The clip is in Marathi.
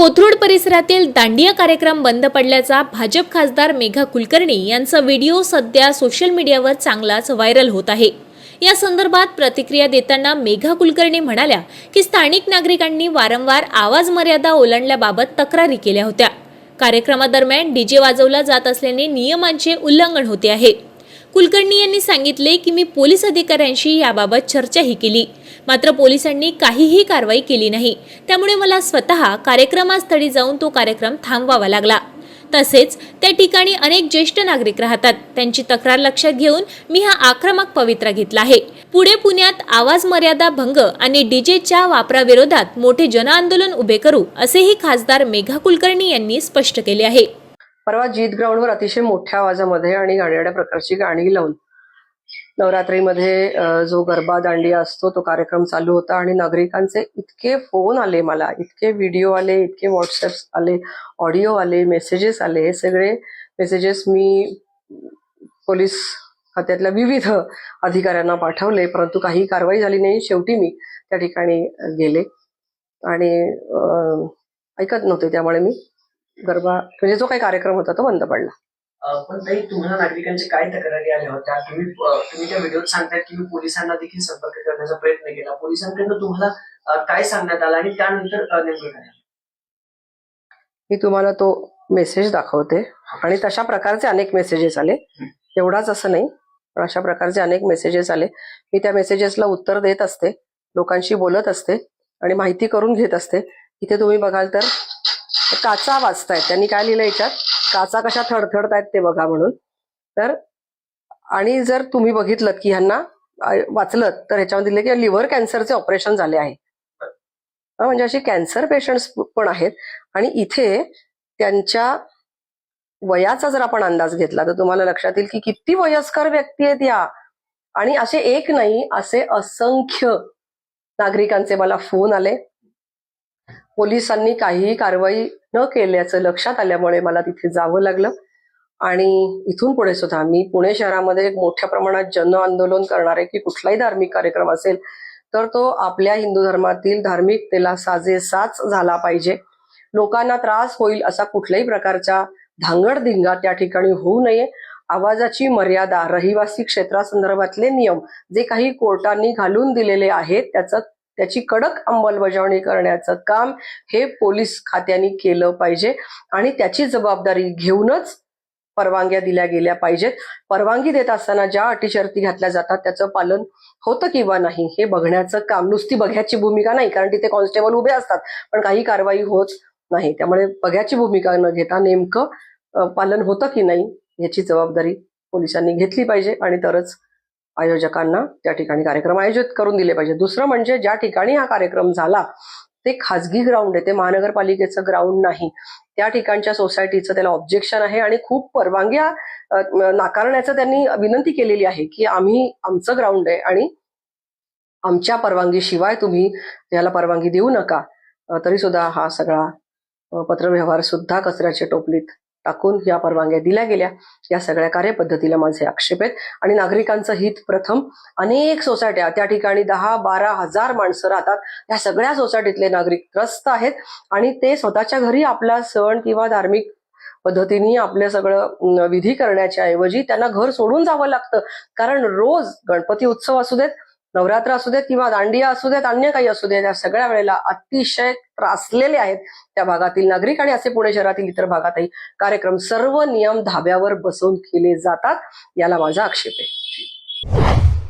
कोथरूड परिसरातील दांडिया कार्यक्रम बंद पडल्याचा भाजप खासदार मेघा कुलकर्णी यांचा व्हिडिओ सध्या सोशल मीडियावर चांगलाच व्हायरल होत आहे. या संदर्भात प्रतिक्रिया देताना मेघा कुलकर्णी म्हणाल्या की स्थानिक नागरिकांनी वारंवार आवाज मर्यादा ओलांडल्याबाबत तक्रारी केल्या होत्या. कार्यक्रमादरम्यान डीजे वाजवला जात असल्याने नियमांचे उल्लंघन होते आहे. कुलकर्णी यांनी सांगितले की मी पोलीस अधिकाऱ्यांशी याबाबत चर्चाही केली. मात्र पोलिसांनी काहीही कारवाई केली नाही. त्यामुळे मला स्वतः कार्यक्रमास्थळी जाऊन तो कार्यक्रम थांबवावा लागला. तसेच त्या ठिकाणी अनेक ज्येष्ठ नागरिक राहतात. त्यांची तक्रार लक्षात घेऊन मी हा आक्रमक पवित्रा घेतला आहे. पुढे पुण्यात आवाज मर्यादा भंग आणि डीजेच्या वापराविरोधात मोठे जनआंदोलन उभे करू असेही खासदार मेघा कुलकर्णी यांनी स्पष्ट केले आहे. परवा जीत ग्राउंडवर अतिशय मोठ्या आवाजामध्ये आणि गाण्याड्या प्रकारची गाणी लावून नवरात्रीमध्ये जो गरबा दांडिया असतो तो कार्यक्रम चालू होता आणि नागरिकांचे इतके फोन आले मला इतके व्हिडिओ आले इतके व्हॉट्सअप्स आले ऑडिओ आले मेसेजेस आले हे सगळे मेसेजेस मी पोलीस खात्यातल्या विविध अधिकाऱ्यांना पाठवले परंतु काही कारवाई झाली नाही. शेवटी मी त्या ठिकाणी गेले आणि ऐकत नव्हते त्यामुळे मी गरबा म्हणजे जो काही कार्यक्रम होता तो बंद पडला. पण ताई तुम्हाला काय तक्रारी आल्या होत्या? तुम्ही तुम्ही त्या व्हिडिओत सांगतायत की मी पोलिसांना देखील संपर्क करण्याचा प्रयत्न केला. पोलिसांकडनं तुम्हाला काय सांगण्यात आलं आणि त्यानंतर नेमकं काय? मी तुम्हाला तो मेसेज दाखवते. आणि तशा प्रकारचे अनेक मेसेजेस आले. एवढाच असं नाही पण अशा प्रकारचे अनेक मेसेजेस आले. मी त्या मेसेजेसला उत्तर देत असते लोकांशी बोलत असते आणि माहिती करून घेत असते. इथे तुम्ही बघाल तर काचा वाचतायत. त्यांनी काय लिहिलं याच्यात? काचा कशा थडथडतायत ते बघा म्हणून. तर आणि जर तुम्ही बघितलं की ह्यांना वाचलं तर ह्याच्यामध्ये दिलं की लिव्हर कॅन्सरचे ऑपरेशन झाले आहे. म्हणजे असे कॅन्सर पेशंट्स पण आहेत. आणि इथे त्यांच्या वयाचा जर आपण अंदाज घेतला तर तुम्हाला लक्षात येईल की किती वयस्कर व्यक्ती आहेत या. आणि असे एक नाही असे असंख्य नागरिकांचे मला फोन आले. पोलिसांनी काहीही कारवाई न केल्याचं लक्षात आल्यामुळे मला तिथे जावं लागलं. आणि इथून पुढे सुद्धा मी पुणे शहरामध्ये एक मोठ्या प्रमाणात जन आंदोलन करणारे की कुठलाही धार्मिक कार्यक्रम असेल तर तो आपल्या हिंदू धर्मातील धार्मिकतेला साजेसाच झाला पाहिजे. लोकांना त्रास होईल असा कुठल्याही प्रकारचा धांगडधिंगा त्या ठिकाणी होऊ नये. आवाजाची मर्यादा रहिवासी क्षेत्रासंदर्भातले नियम जे काही कोर्टांनी घालून दिलेले आहेत त्याचं त्याची कडक अंमलबजावणी करण्याचं काम हे पोलीस खात्याने केलं पाहिजे आणि त्याची जबाबदारी घेऊनच परवानग्या दिल्या गेल्या पाहिजेत. परवानगी देत असताना ज्या अटी शर्ती घातल्या जातात त्याचं पालन होतं किंवा नाही हे बघण्याचं काम. नुसती बघ्याची भूमिका नाही कारण तिथे कॉन्स्टेबल उभे असतात पण काही कारवाई होत नाही. त्यामुळे बघ्याची भूमिका न घेता नेमकं पालन होतं की नाही याची जबाबदारी पोलिसांनी घेतली पाहिजे आणि तरच आयोजकांना त्या ठिकाणी कार्यक्रम आयोजित करून दिले पाहिजे. दुसरं म्हणजे ज्या ठिकाणी हा कार्यक्रम झाला ते खाजगी ग्राउंड आहे ते महानगरपालिकेचं ग्राउंड नाही. त्या ठिकाणच्या सोसायटीचं त्याला ऑब्जेक्शन आहे आणि खूप परवानग्या नाकारण्याचं त्यांनी विनंती केलेली आहे की आम्ही आमचं ग्राउंड आहे आणि आमच्या परवानगीशिवाय तुम्ही याला परवानगी देऊ नका. तरी सुद्धा हा सगळा पत्रव्यवहार सुद्धा कचऱ्याच्या टोपलीत टाकून या परवानग्या दिल्या गेल्या. या सगळ्या कार्यपद्धतीला माझे आक्षेप आहेत. आणि नागरिकांचं हित प्रथम अनेक सोसायट्या त्या ठिकाणी दहा बारा हजार माणसं राहतात. या सगळ्या सोसायटीतले नागरिक त्रस्त आहेत. आणि ते स्वतःच्या घरी आपला सण किंवा धार्मिक पद्धतीने आपलं सगळं विधी करण्याच्या ऐवजी त्यांना घर सोडून जावं लागतं. कारण रोज गणपती उत्सव असू देत नवरात्र असू देत किंवा दांडिया असू देत अन्य काही असू देत या सगळ्या वेळेला अतिशय त्रासलेले आहेत त्या भागातील नागरिक आणि असे पुणे शहरातील इतर भागातही कार्यक्रम सर्व नियम धाब्यावर बसवून केले जातात याला माझा आक्षेप आहे.